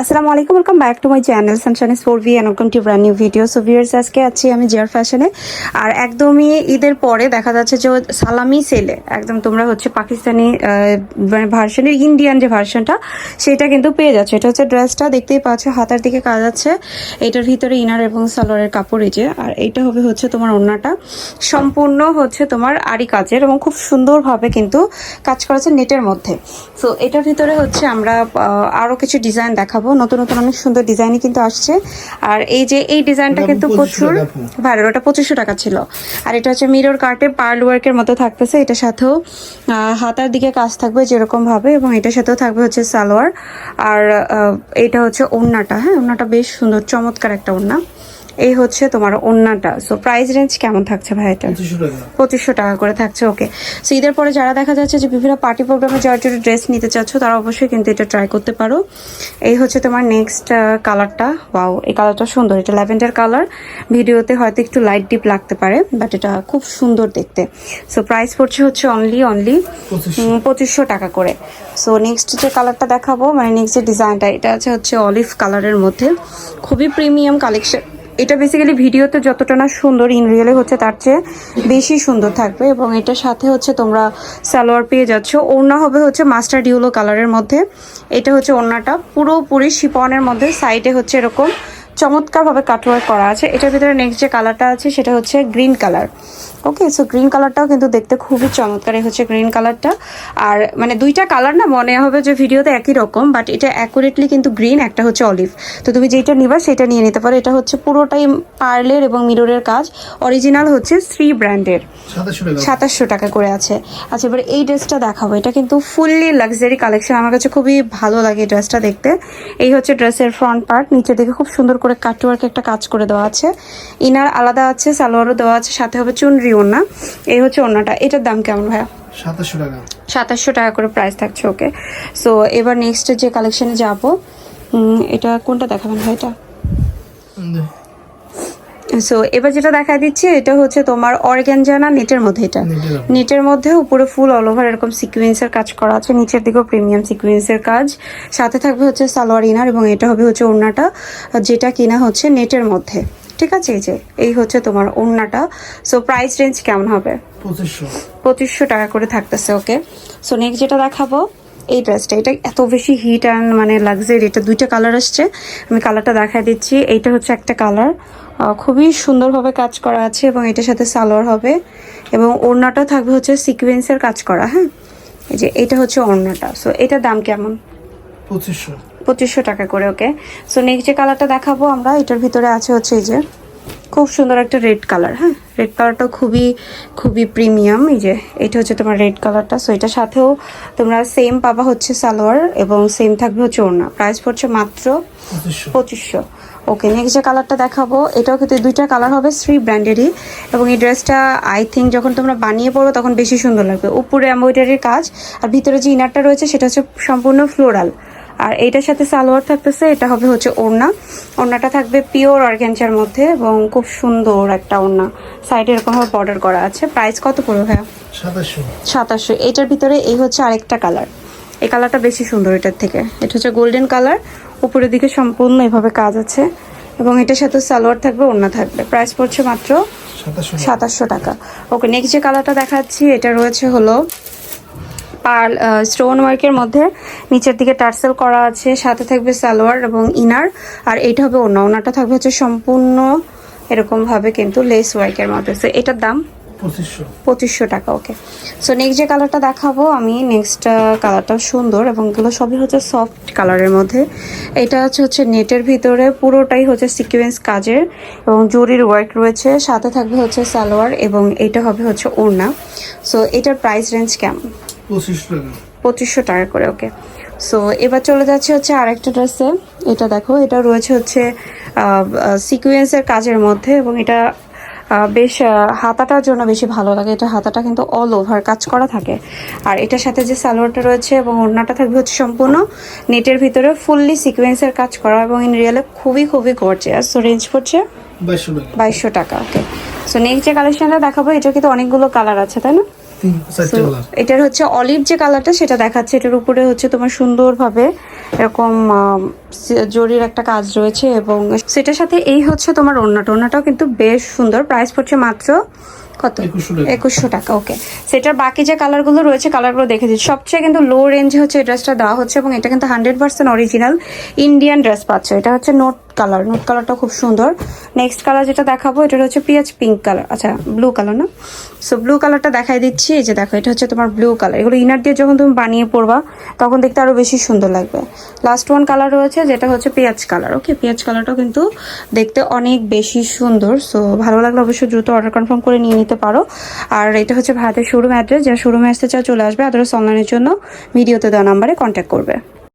আসসালামু আলাইকুম welcome back to my channel সানশান ইস ফোর V and welcome to brand new video so viewers আজকে আছি আমি জিয়ার ফ্যাশনে আর একদমই ঈদের পরে দেখা যাচ্ছে যে সালামি সেলে। একদম তোমরা হচ্ছে পাকিস্তানি মানে ভার্সনের ইন্ডিয়ান যে ভার্সনটা সেটা কিন্তু পেয়ে যাচ্ছে। এটা হচ্ছে ড্রেসটা দেখতেই পাচ্ছ, হাতার দিকে কাজ আছে। এটার ভিতরে ইনার এবং সালোয়ারের কাপড় এই যে। আর এইটা হবে হচ্ছে তোমার ওড়নাটা। সম্পূর্ণ হচ্ছে তোমার আরি কাজের এবং খুব সুন্দরভাবে কিন্তু কাজ করেছে নেটের মধ্যে। সো এটার ভিতরে হচ্ছে আমরা আরও কিছু ডিজাইন দেখাবো। নতুন নতুন অনেক সুন্দর ডিজাইনই কিন্তু আসছে। আর এই যে এই ডিজাইনটা কিন্তু প্রচুর ভালো ওটা পঁচিশশো টাকা ছিল। আর এটা হচ্ছে মিরর কার্টে পার্ল ওয়ার্কের মতো থাকতেছে। এটার সাথেও হাতার দিকে কাজ থাকবে যেরকমভাবে এবং এটার সাথেও থাকবে হচ্ছে সালোয়ার। আর এটা হচ্ছে ওড়নাটা হ্যাঁ? ওড়নাটা বেশ সুন্দর চমৎকার একটা ওড়না। এই হচ্ছে তোমার ওড়নাটা। সো প্রাইস রেঞ্জ কেমন থাকছে ভাই এটা? পঁচিশশো টাকা। করে থাকছে ওকে সো ঈদের পরে যারা দেখা যাচ্ছে যে বিভিন্ন পার্টি প্রোগ্রামে যাওয়ার জন্য ড্রেস নিতে চাচ্ছ তারা অবশ্যই কিন্তু এটা ট্রাই করতে পারো। এই হচ্ছে তোমার নেক্সট কালারটা ওয়াও এই কালারটা সুন্দর। এটা ল্যাভেন্ডার কালার ভিডিওতে হয়তো একটু লাইট ডিপ লাগতে পারে বাট এটা খুব সুন্দর দেখতে। সো প্রাইস পড়ছে হচ্ছে অনলি অনলি পঁচিশশো। টাকা করে। সো নেক্সট যে কালারটা দেখাবো মানে নেক্সট যে ডিজাইনটা এটা আছে হচ্ছে অলিভ কালারের মধ্যে। খুবই প্রিমিয়াম কালেকশন এটা বেসিক্যালি ভিডিওতে যতটা না সুন্দর ইন রিয়েলে হচ্ছে, তার চেয়ে বেশি সুন্দর থাকবে এবং এটার সাথে হচ্ছে তোমরা সালোয়ার পেয়ে যাচ্ছ। ওড়না হবে হচ্ছে মাস্টার ডিউলো কালারের মধ্যে। এটা হচ্ছে ওড়নাটা। পুরোপুরি শিপনের মধ্যে সাইডে হচ্ছে এরকম চমৎকারভাবে কাটওয়ার্ক করা আছে। এটার ভিতরে নেক্সট যে কালারটা আছে, সেটা হচ্ছে green colour okay so green কালারটাও কিন্তু দেখতে খুবই চমৎকার। হচ্ছে গ্রিন কালারটা আর মানে দুইটা কালার না মনে হবে যে ভিডিওতে একই রকম বাট এটা অ্যাকুরেটলি কিন্তু গ্রিন একটা হচ্ছে অলিভ তো তুমি যেটা নিবা সেটা নিয়ে নিতে পারো। এটা হচ্ছে পুরোটাই পার্লের এবং মিররের কাজ। অরিজিনাল হচ্ছে শ্রী ব্র্যান্ডের সাতাশশো টাকা। করে আছে। আচ্ছা এবার এই ড্রেসটা দেখাবো। এটা কিন্তু ফুললি লাক্সারি কালেকশন আমার কাছে খুবই ভালো লাগে এই ড্রেসটা দেখতে। এই হচ্ছে ড্রেসের ফ্রন্ট পার্ট নিচে দিকে খুব সুন্দর করে কাটওয়ার্ক একটা কাজ করে দেওয়া আছে। ইনার আলাদা আছে সালোয়ারও দেওয়া আছে সাথে হবে চুনরি ওড়না। এই হচ্ছে ওড়নাটা। এটার দাম কেমন ভাইয়া? সাতাশশো টাকা। সাতাশশো টাকা করে প্রাইস থাকছে ওকে সো এবার নেক্সট যে কালেকশনে যাব এটা কোনটা দেখাবেন ভাই এটা সো এবার যেটা দেখা দিচ্ছি এটা হচ্ছে তোমার অর্গ্যানজানা নেটের মধ্যে এটা। নেটের মধ্যে। উপরে ফুল অল ওভার এরকম সিকুয়েন্সের কাজ করা আছে। নিচের দিকেও প্রিমিয়াম সিকুয়েন্সের কাজ। সাথে থাকবে হচ্ছে সালোয়ার ইনার এবং এটা হবে হচ্ছে ওড়নাটা যেটা কিনা হচ্ছে নেটের মধ্যে। ঠিক আছে? এই যে এই হচ্ছে তোমার ওড়নাটা। সো প্রাইস রেঞ্জ কেমন হবে? পঁচিশশো। টাকা করে থাকতেছে ওকে সো নেক্সট যেটা দেখাবো এই ড্রেসটা এটা এত বেশি হিট অ্যান্ড মানে লাক্সারি এটা দুইটা কালার আসছে। আমি কালারটা দেখা দিচ্ছি। এইটা হচ্ছে একটা কালার খুবই সুন্দরভাবে কাজ করা আছে এবং এটার সাথে সালোয়ার হবে এবং ওড়নাটা থাকবে হচ্ছে সিকোয়েন্সের কাজ করা হ্যাঁ? এই যে এটা হচ্ছে ওড়নাটা। সো এটার দাম কেমন? পঁচিশশো। পঁচিশশো টাকা করে ওকে সো নেক্সট যে কালারটা দেখাবো আমরা এটার ভিতরে আছে হচ্ছে এই যে খুব সুন্দর একটা রেড কালার হ্যাঁ? রেড কালারটা খুবই খুবই প্রিমিয়াম এই যে এটা হচ্ছে তোমার রেড কালারটা সো এটার সাথেও তোমরা সেম পাবা হচ্ছে সালোয়ার এবং সেম থাকবে হচ্ছে ওড়না। প্রাইস পড়ছে মাত্র পঁচিশশো। পঁচিশশো। ওকে নেক্সট যে কালারটা দেখাবো এটাও কিন্তু দুইটা কালার হবে শ্রী ব্র্যান্ডেরই এবং এই ড্রেসটা আই থিঙ্ক যখন তোমরা বানিয়ে পড়ো তখন বেশি সুন্দর লাগবে। উপরে এমব্রয়ডারির কাজ আর ভিতরে যে ইনারটা রয়েছে সেটা হচ্ছে সম্পূর্ণ ফ্লোরাল আর এইটার সাথে সালোয়ার থাকতেছে এটা হবে হচ্ছে ওড়না। ওড়নাটা থাকবে পিওর অর্গ্যানচার মধ্যে এবং খুব সুন্দর একটা ওড়না। সাইডে এরকমভাবে বর্ডার করা আছে। প্রাইস কত পড়বে ভাইয়া? সাতাশশো। সাতাশশো। এটার ভিতরে এই হচ্ছে আরেকটা কালার এই কালারটা বেশি সুন্দর এটার থেকে। এটা হচ্ছে গোল্ডেন কালার উপরের দিকে সম্পূর্ণ এভাবে কাজ আছে এবং এটার সাথে সালোয়ার থাকবে ওড়না থাকবে। প্রাইস পড়ছে মাত্র সাতাশশো টাকা। ওকে নেক্সট যে কালারটা দেখাচ্ছি এটা রয়েছে হলো পার্ল স্টোন ওয়ার্কের মধ্যে। নিচের দিকে টার্সেল করা আছে সাথে থাকবে সালোয়ার এবং ইনার। আর এইটা হবে ওড়না ওড়নাটা থাকবে হচ্ছে সম্পূর্ণ এরকমভাবে কিন্তু লেস ওয়ার্কের মধ্যে। সো এটার দাম পঁচিশশো। টাকা ওকে সো নেক্সট যে কালারটা দেখাবো আমি নেক্সট কালারটাও সুন্দর এবং এগুলো সবই হচ্ছে সফট কালারের মধ্যে। এটা হচ্ছে হচ্ছে নেটের ভিতরে পুরোটাই হচ্ছে সিকুয়েন্স কাজের এবং জরির ওয়ার্ক রয়েছে। সাথে থাকবে হচ্ছে সালোয়ার এবং এটা হবে হচ্ছে ওড়না। সো এটার প্রাইস রেঞ্জ কেমন? পঁচিশশো টাকা। করে ওকে সো এবার চলে যাচ্ছে হচ্ছে আরেকটা ড্রেসে এটা দেখো এটা রয়েছে হচ্ছে সিকুয়েন্সের কাজের মধ্যে এবং এটা বেশ হাতাটার জন্য বেশি ভালো লাগে। এটা হাতাটা কিন্তু অল ওভার কাজ করা থাকে। আর এটার সাথে যে সালোয়ারটা রয়েছে এবং ওড়নাটা থাকবে হচ্ছে সম্পূর্ণ নেটের ভিতরে ফুললি সিকোয়েন্সের কাজ করা এবং ইন রিয়েলে খুবই খুবই গর্জিয়াস সো রেঞ্জ পড়ছে বাইশশো টাকা। ওকে সো নেক্সট যে কালেকশনটা দেখাবো এটা কিন্তু অনেকগুলো কালার আছে তাই না? এটার হচ্ছে অলিভ যে কালারটা সেটা দেখাচ্ছে। এটার উপরে হচ্ছে তোমার সুন্দরভাবে এরকম জরির একটা কাজ রয়েছে এবং সেটার সাথে এই হচ্ছে তোমার ওড়নাটা ওড়নাটাও কিন্তু বেশ সুন্দর। প্রাইস পড়ছে মাত্র কত? 2100 টাকা। একুশশো টাকা ওকে সেটার বাকি যে কালারগুলো রয়েছে কালারগুলো দেখে দিচ্ছি। সবচেয়ে কিন্তু লো রেঞ্জে হচ্ছে এই ড্রেসটা দেওয়া হচ্ছে এবং এটা কিন্তু hundred percent original Indian dress পাচ্ছ। এটা হচ্ছে নোট কালার নোট কালারটা খুব সুন্দর। নেক্সট কালার যেটা দেখাবো এটা হচ্ছে পিঁয়াজ পিঙ্ক কালার আচ্ছা ব্লু কালার না? সো ব্লু কালারটা দেখাই দিচ্ছি। এই যে দেখো এটা হচ্ছে তোমার ব্লু কালার এগুলো ইনার দিয়ে যখন তুমি বানিয়ে পড়বা তখন দেখতে আরও বেশি সুন্দর লাগবে। লাস্ট ওয়ান কালার রয়েছে যেটা হচ্ছে পেঁয়াজ কালার ওকে পেঁয়াজ কালারটাও কিন্তু দেখতে অনেক বেশি সুন্দর। সো ভালো লাগলে অবশ্যই দ্রুত অর্ডার কনফার্ম করে নিয়ে নিতে পারো। আর এটা হচ্ছে ভারতের শোরুম অ্যাড্রেস যারা শোরুমে আসতে চাও চলে আসবে। আদারস অনলাইনের জন্য, ভিডিওতে দেওয়া নাম্বারে কন্ট্যাক্ট করবে।